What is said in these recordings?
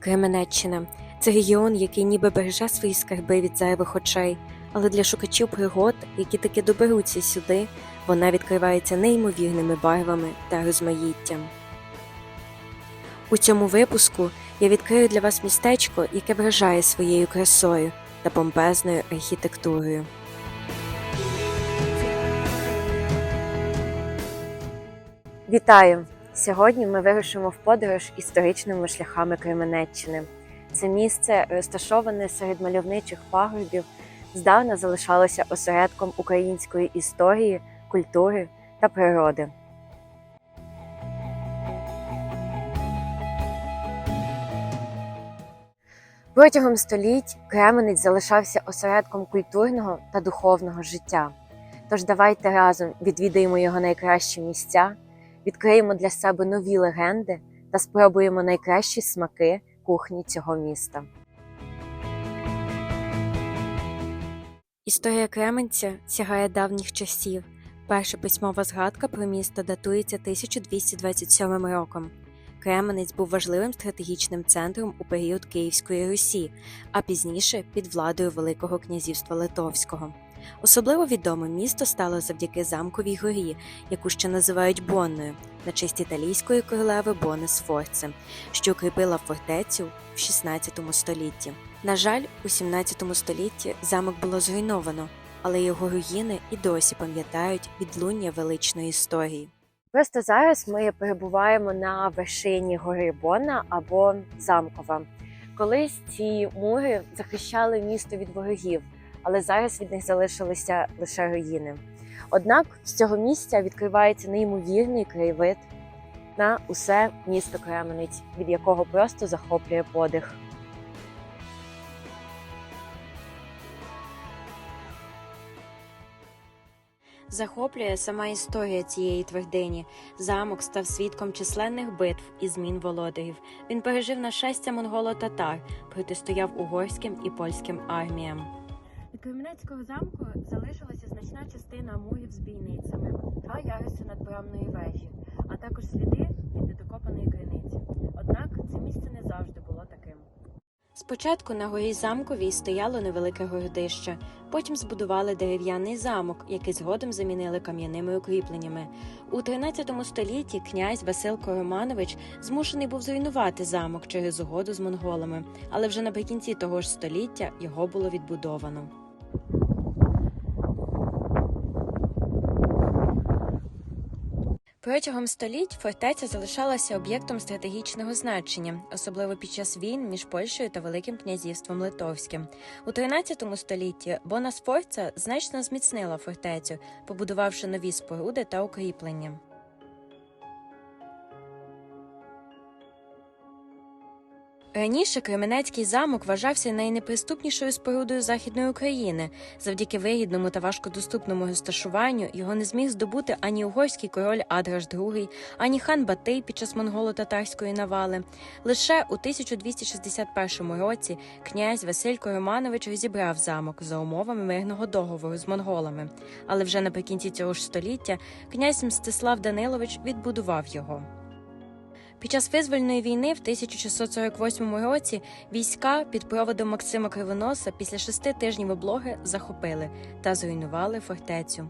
Кременеччина це регіон, який ніби береже свої скарби від зайвих очей, але для шукачів пригод, які таки доберуться сюди, вона відкривається неймовірними барвами та розмаїттям. У цьому випуску я відкрию для вас містечко, яке вражає своєю красою та помпезною архітектурою. Вітаю! Сьогодні ми вирушимо в подорож історичними шляхами Кременеччини. Це місце, розташоване серед мальовничих пагорбів, здавна залишалося осередком української історії, культури та природи. Протягом століть Кременець залишався осередком культурного та духовного життя. Тож давайте разом відвідаємо його найкращі місця, відкриємо для себе нові легенди та спробуємо найкращі смаки кухні цього міста. Історія Кременця сягає давніх часів. Перша письмова згадка про місто датується 1227 роком. Кременець був важливим стратегічним центром у період Київської Русі, а пізніше під владою Великого князівства Литовського. Особливо відоме місто стало завдяки замковій горі, яку ще називають Бонною, на честь італійської королеви Бони Сфорце, що укріпила фортецю в 16 столітті. На жаль, у 17 столітті замок було зруйновано, але його руїни і досі пам'ятають відлуння величної історії. Просто зараз ми перебуваємо на вершині гори Бонна або Замкова. Колись ці мури захищали місто від ворогів, але зараз від них залишилися лише руїни. Однак з цього місця відкривається неймовірний краєвид на усе місто Кременець, від якого просто захоплює подих. Захоплює сама історія цієї твердині. Замок став свідком численних битв і змін володарів. Він пережив нашестя монголо-татар, протистояв угорським і польським арміям. Від замку залишилася значна частина мурів з бійницями, два яруси надбрамної вежі, а також сліди від недокопаної криниці. Однак це місце не завжди було таким. Спочатку на горі замковій стояло невелике городище, потім збудували дерев'яний замок, який згодом замінили кам'яними укріпленнями. У 13 столітті князь Василко Романович змушений був зруйнувати замок через угоду з монголами, але вже наприкінці того ж століття його було відбудовано. Протягом століть фортеця залишалася об'єктом стратегічного значення, особливо під час війн між Польщею та Великим князівством Литовським. У 13 столітті Бона Сфорца значно зміцнила фортецю, побудувавши нові споруди та укріплення. Раніше Кременецький замок вважався найнеприступнішою спорудою Західної України. Завдяки вигідному та важкодоступному розташуванню його не зміг здобути ані угорський король Адраш II, ані хан Батий під час монголо-татарської навали. Лише у 1261 році князь Василько Романович розібрав замок за умовами мирного договору з монголами. Але вже наприкінці цього ж століття князь Мстислав Данилович відбудував його. Під час визвольної війни в 1648 році війська під проводом Максима Кривоноса після шести тижнів облоги захопили та зруйнували фортецю.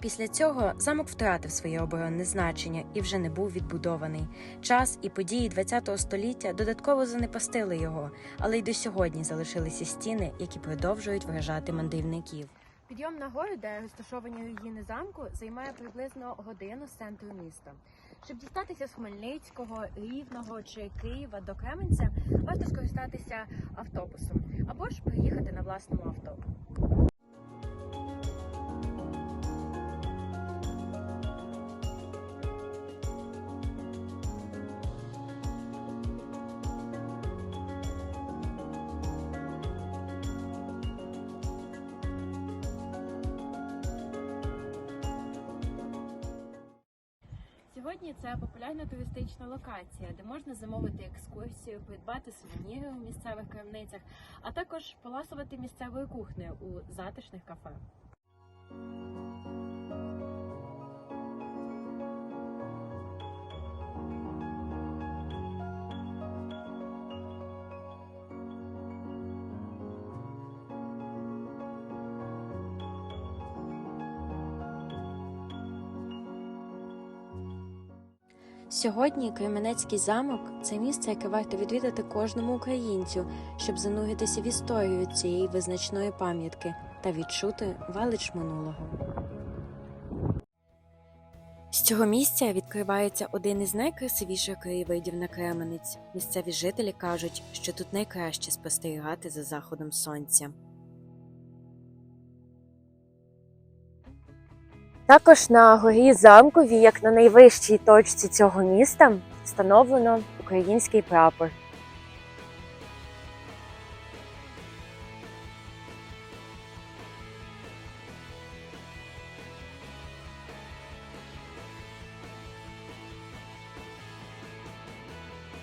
Після цього замок втратив своє оборонне значення і вже не був відбудований. Час і події ХХ століття додатково занепастили його, але й до сьогодні залишилися стіни, які продовжують вражати мандрівників. Підйом на гору, де розташовані руїни замку, займає приблизно годину з центру міста. Щоб дістатися з Хмельницького, Рівного чи Києва до Кременця, варто скористатися автобусом або ж приїхати на власному авто. Сьогодні це популярна туристична локація, де можна замовити екскурсію, придбати сувеніри у місцевих крамницях, а також поласувати місцевою кухнею у затишних кафе. Сьогодні Кременецький замок це місце, яке варто відвідати кожному українцю, щоб зануритися в історію цієї визначної пам'ятки та відчути велич минулого. З цього місця відкривається один із найкрасивіших краєвидів на Кременець. Місцеві жителі кажуть, що тут найкраще спостерігати за заходом сонця. Також на горі замкові, як на найвищій точці цього міста, встановлено український прапор.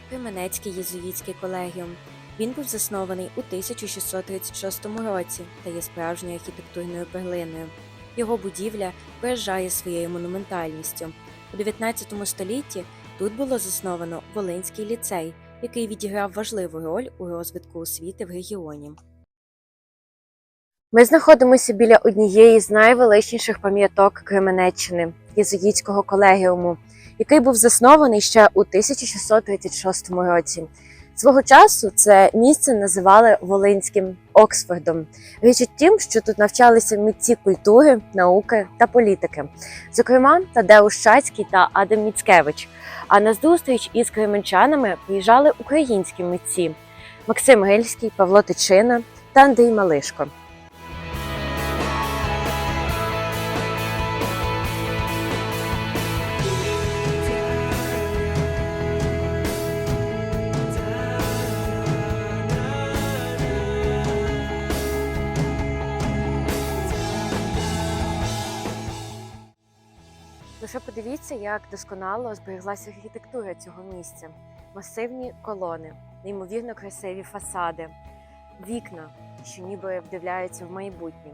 Кременецький єзуїтський колегіум. Він був заснований у 1636 році та є справжньою архітектурною перлиною. Його будівля вражає своєю монументальністю. У 19 столітті тут було засновано Волинський ліцей, який відіграв важливу роль у розвитку освіти в регіоні. Ми знаходимося біля однієї з найвеличніших пам'яток Кременеччини єзуїтського колегіуму, який був заснований ще у 1636 році. Свого часу це місце називали Волинським Оксфордом. Річ у тім, що тут навчалися митці культури, науки та політики, зокрема Тадеуш Шацький та Адам Міцкевич. А на зустріч із кременчанами приїжджали українські митці Максим Гельський, Павло Тичина та Андрій Малишко. Подивіться, як досконало збереглася архітектура цього місця. Масивні колони, неймовірно красиві фасади, вікна, що ніби вдивляються в майбутнє.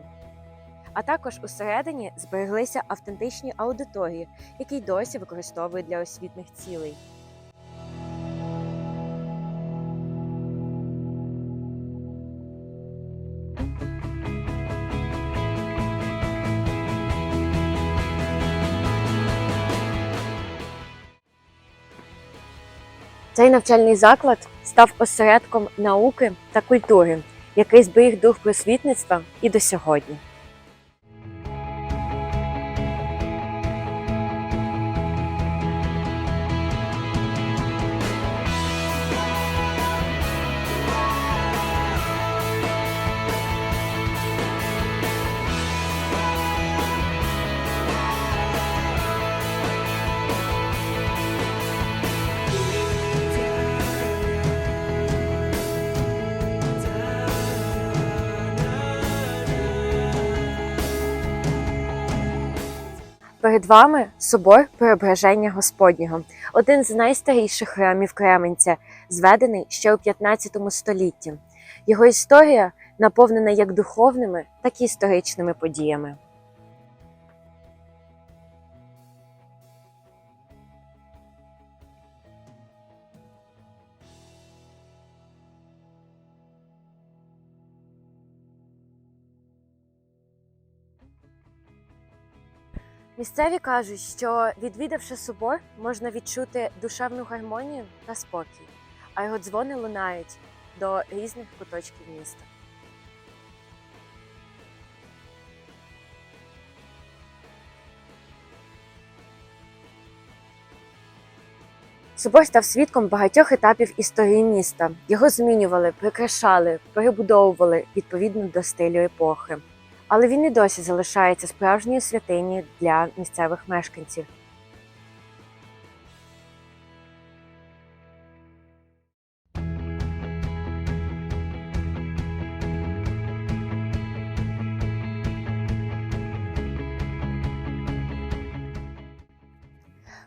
А також усередині збереглися автентичні аудиторії, які й досі використовують для освітних цілей. Цей навчальний заклад став осередком науки та культури, який зберіг дух просвітництва і до сьогодні. Перед вами собор Преображення Господнього, один з найстаріших храмів Кременця, зведений ще у 15 столітті. Його історія наповнена як духовними, так і історичними подіями. Місцеві кажуть, що відвідавши собор, можна відчути душевну гармонію та спокій, а його дзвони лунають до різних куточків міста. Собор став свідком багатьох етапів історії міста. Його змінювали, прикрашали, перебудовували відповідно до стилю епохи. Але він і досі залишається справжньою святинею для місцевих мешканців.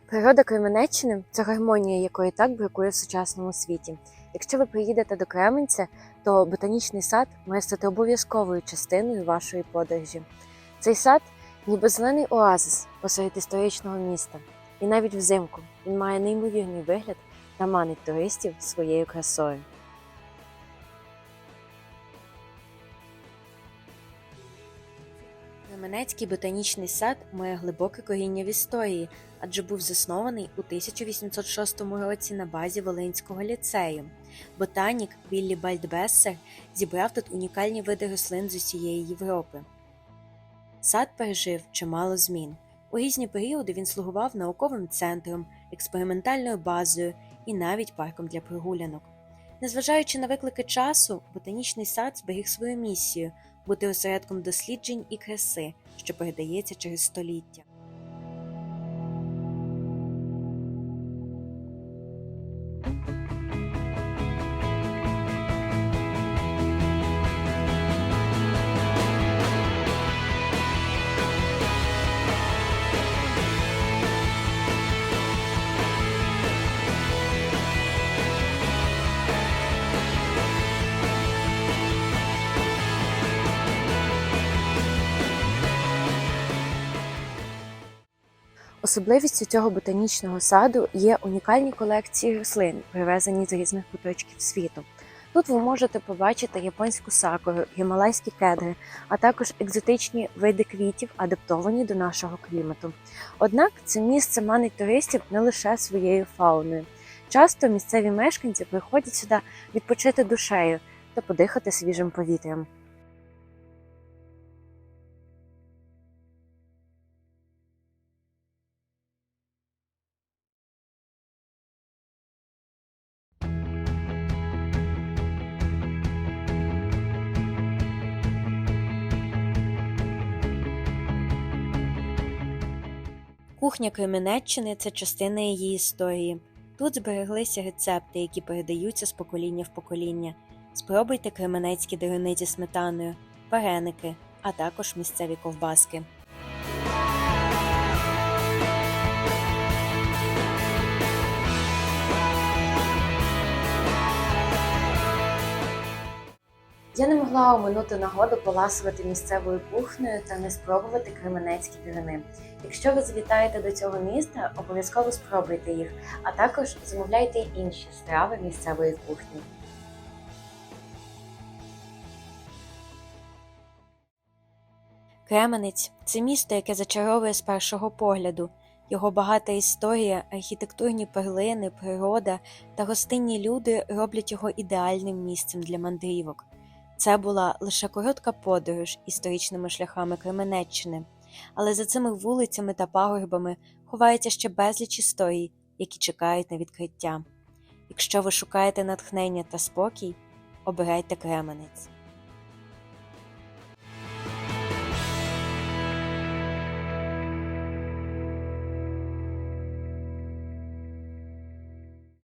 Природа Кременеччини це гармонія, якої так бракує в сучасному світі. Якщо ви приїдете до Кременця, то ботанічний сад має стати обов'язковою частиною вашої подорожі. Цей сад ніби зелений оазис посеред історичного міста. І навіть взимку він має неймовірний вигляд та манить туристів своєю красою. Кременецький ботанічний сад має глибоке коріння в історії, адже був заснований у 1806 році на базі Волинського ліцею. Ботанік Віллі Бальдбессер зібрав тут унікальні види рослин з усієї Європи. Сад пережив чимало змін. У різні періоди він слугував науковим центром, експериментальною базою і навіть парком для прогулянок. Незважаючи на виклики часу, ботанічний сад зберіг свою місію бути осередком досліджень і краси, що передається через століття. Особливістю цього ботанічного саду є унікальні колекції рослин, привезені з різних куточків світу. Тут ви можете побачити японську сакуру, гімалайські кедри, а також екзотичні види квітів, адаптовані до нашого клімату. Однак це місце манить туристів не лише своєю фауною. Часто місцеві мешканці приходять сюди відпочити душею та подихати свіжим повітрям. Кухня Кременеччини це частина її історії. Тут збереглися рецепти, які передаються з покоління в покоління. Спробуйте кременецькі деруни зі сметаною, вареники, а також місцеві ковбаски. Я не могла оминути нагоду поласувати місцевою кухнею та не спробувати кременецькі дерени. Якщо ви завітаєте до цього міста, обов'язково спробуйте їх, а також замовляйте й інші страви місцевої кухні. Кременець це місто, яке зачаровує з першого погляду. Його багата історія, архітектурні перлини, природа та гостинні люди роблять його ідеальним місцем для мандрівок. Це була лише коротка подорож історичними шляхами Кременеччини, але за цими вулицями та пагорбами ховається ще безліч історій, які чекають на відкриття. Якщо ви шукаєте натхнення та спокій, обирайте Кременець.